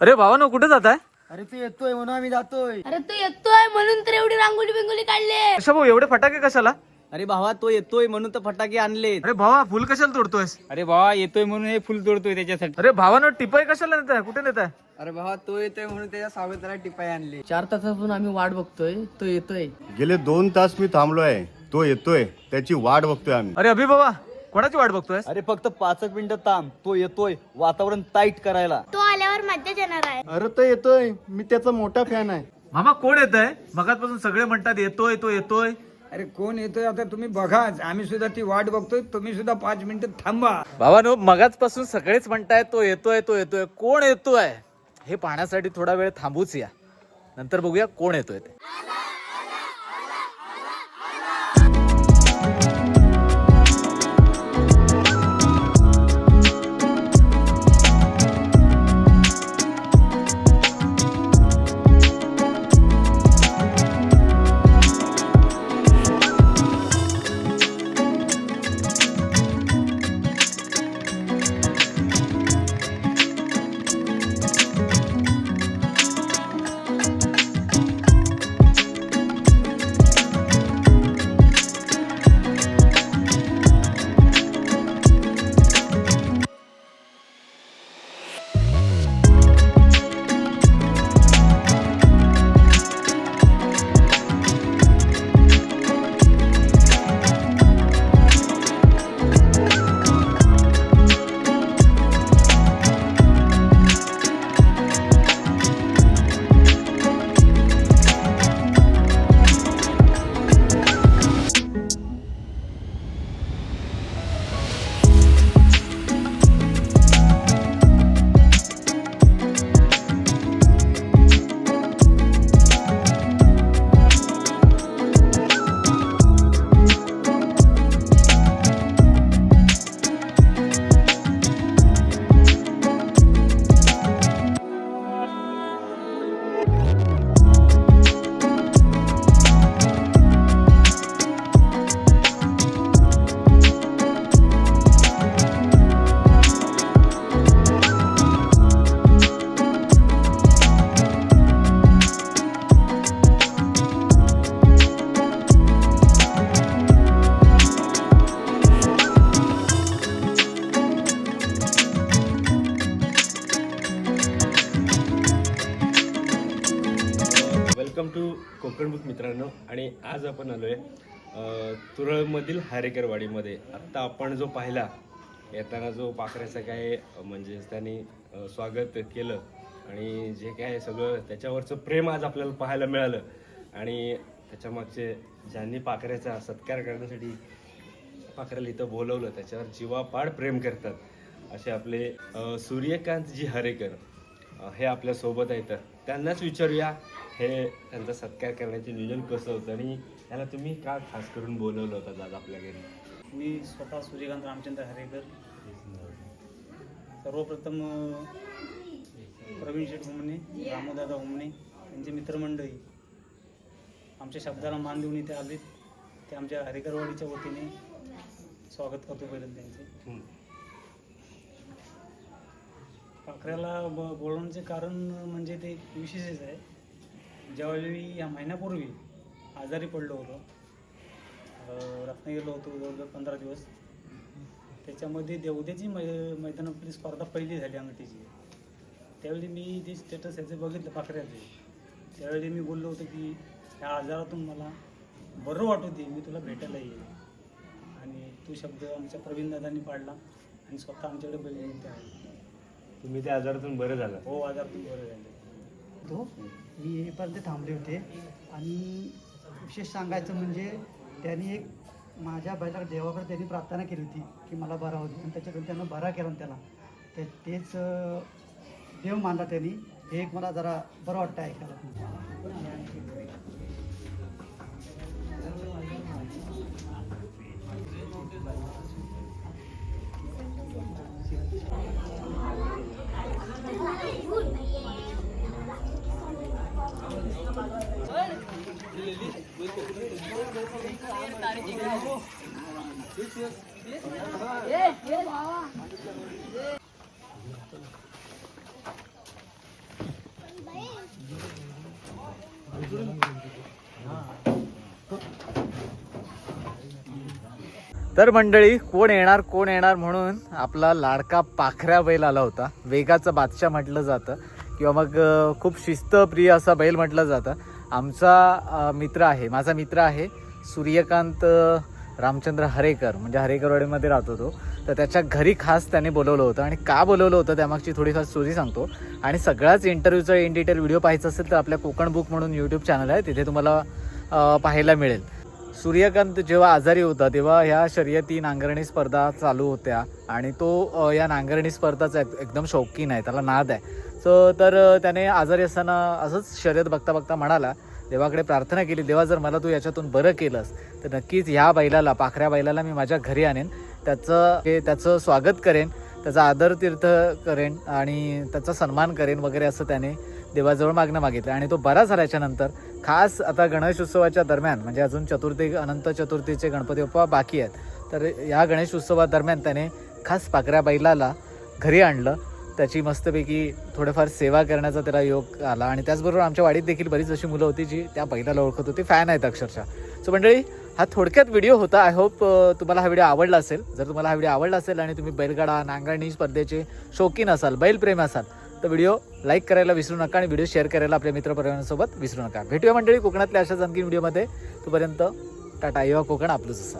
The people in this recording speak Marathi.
अरे भावानो कुठे जात आहे अरे तू येतोय म्हणून आम्ही जातोय. अरे तू येतोय म्हणून तर एवढी रांगोली बिंगोली काढले. अशा भाऊ एवढे फटाके कशाला? अरे भावा तो येतोय म्हणून तर फटाके आणले अरे भावा फुल कशाला तोडतोयस? अरे भावा येतोय म्हणून हे फुल तोडतोय त्याच्यासाठी. अरे भावानो टिपाई कशाला नेताय? कुठे नेताय? अरे भावा तो येतोय म्हणून त्याच्या सावत्राला टिपाई आणली. चार तासापासून आम्ही वाट बघतोय तो येतोय. गेले दोन तास मी थांबलोय तो येतोय त्याची वाट बघतोय आम्ही. अरे अभि बाबा कोणाची वाट बघतोय अरे फक्त पाचच मिनिटं थांब. तो येतोय वातावरण टाईट करायला. तो आल्यावर मज्जाच येणार आहे. अरे तो येतोय. मी त्याचा मोठा फॅन आहे. मामा कोण येत आहे मगातपासून सगळे म्हणतात येतोय तो येतोय. अरे कोण येतोय आता तुम्ही बघाच आम्ही सुद्धा ती वाट बघतोय. तुम्ही सुद्धा पाच मिनिटं थांबा. भावानो मगाचपासून सगळेच म्हणताय तो येतोय तो येतोय. कोण येतोय? हे पाहण्यासाठी थोडा वेळ थांबूच या. नंतर बघूया कोण येतोय ते. वेलकम टू कोकण बुक मित्रांनो. आणि आज आपण आलो आहे तुरळमधील हारेकरवाडीमध्ये. आत्ता आपण जो पाहिला येताना जो पाखऱ्याचं काय म्हणजे त्यांनी स्वागत केलं आणि जे काय सगळं त्याच्यावरचं प्रेम आज आपल्याला पाहायला मिळालं. आणि त्याच्यामागचे ज्यांनी पाखऱ्याचा सत्कार करण्यासाठी पाखऱ्याला इथं बोलवलं त्याच्यावर जीवापाड प्रेम करतात. असे आपले सूर्यकांत सूर्यकांतजी हरेकर हे आपल्यासोबत आहेत. त्यांनाच विचारूया हे त्यांचा सत्कार करण्याचे नियोजन कसं होतं? आणि त्याला तुम्ही का खास करून बोलवलं होतं आज आपल्या घरी? मी स्वतः सूर्यकांत रामचंद्र हरेकर. सर्वप्रथम प्रवीण शेठ हुमणे रामदादा हुमणे यांचे मित्रमंडळी आमच्या शब्दाला मान देऊन इथे आलेत. ते आमच्या हरेकरवाडीच्या वतीने स्वागत करतो पहिल्यांदा त्यांचे. पाखऱ्याला ब बोलवण्याचे कारण म्हणजे ते विशेषच आहे. ज्यावेळी या महिन्यापूर्वी आजारी पडलो होतो रत्नागिरीला होतो जवळजवळ पंधरा दिवस. त्याच्यामध्ये देवद्याची मै मैदानातली स्पर्धा पहिली झाली अंगठीची. त्यावेळी मी ते स्टेटस याचे बघितलं पाखऱ्याचे त्यावेळी मी बोललो होतो की या आजारातून मला बरं वाटू दे मी तुला भेटायला येईल. आणि तो शब्द आमच्या प्रवीण दादांनी पाडला आणि स्वतः आमच्याकडे बैल तुम्ही त्या आजारातून बरं झालं. हो आजारातून बरं झाले. तो? मी येईपर्यंत थांबले होते. आणि विशेष सांगायचं म्हणजे त्यांनी एक माझ्या बैलाकडे देवाकडे त्यांनी प्रार्थना केली होती की मला बरा होती आणि त्याच्याकडून त्यांना बरा केला त्याला. ते तेच देव मानला त्यांनी. हे एक मला जरा बरं वाटतं ऐकायला. तर मंडळी कोण येणार कोण येणार म्हणून आपला लाडका पाखऱ्या बैल आला होता. वेगाचा बादशाह म्हटलं जातं. किंवा मग खूप शिस्तप्रिय असा बैल म्हटलं जातं. आमचा मित्र आहे माझा मित्र आहे. सूर्यकांत रामचंद्र हरेकर म्हणजे हरेकरवाडीमध्ये राहतो तो. तर त्याच्या घरी खास त्याने बोलवलं होतं. आणि का बोलवलं होतं त्यामागची थोडीफार स्टोरी सांगतो. आणि सगळ्याच इंटरव्ह्यूचा इन डिटेल व्हिडिओ पाहायचा असेल तर आपल्या कोकण बुक म्हणून यूट्यूब चॅनल आहे. तिथे तुम्हाला पाहायला मिळेल. सूर्यकांत जेव्हा आजारी होता तेव्हा ह्या शर्यती नांगरणी स्पर्धा चालू होत्या. आणि तो या नांगरणी स्पर्धाचा एकदम शौकीन आहे. त्याला नाद आहे. सो तर त्याने आजारी असताना असंच शर्यत बघता बघता म्हणाला देवाकडे प्रार्थना केली देवा जर मला तू याच्यातून बरं केलंस तर नक्कीच ह्या बैलाला पाखऱ्या बैलाला मी माझ्या घरी आणेन. त्याचं ते- त्याचं स्वागत करेन त्याचा आदर तीर्थ करेन आणि त्याचा सन्मान करेन वगैरे असं त्याने देवाजवळ मागणं मागितलं आणि तो बरा झाल्याच्यानंतर खास आता गणेश उत्सवाच्या दरम्यान म्हणजे अजून चतुर्थी अनंत चतुर्थीचे गणपती बाप्पा बाकी आहेत तर या गणेश उत्सवादरम्यान त्याने खास पाकऱ्या बैलाला घरी आणलं. त्याची मस्तपैकी थोडंफार सेवा करण्याचा त्याला योग आला. आणि त्याचबरोबर आमच्या वाडीत देखील बरीच अशी मुलं होती जी त्या बैलाला ओळखत होती. फॅन आहेत अक्षरशः. सो मंडळी हा थोडक्यात व्हिडिओ होता. आय होप तुम्हाला हा व्हिडिओ आवडला असेल. जर तुम्हाला हा व्हिडिओ आवडला असेल आणि तुम्ही बैलगाडा नांगरणी स्पर्धेचे शौकीन असाल बैलप्रेम असाल तर व्हिडिओ लाईक करायला विसरू नका आणि व्हिडिओ शेअर करायला आपल्या मित्रपरिवारांसोबत विसरू नका. भेटूया मंडळी कोकणातल्या अशाच आणखी व्हिडिओमध्ये तोपर्यंत टाटा युवा कोकण आपलंच असा.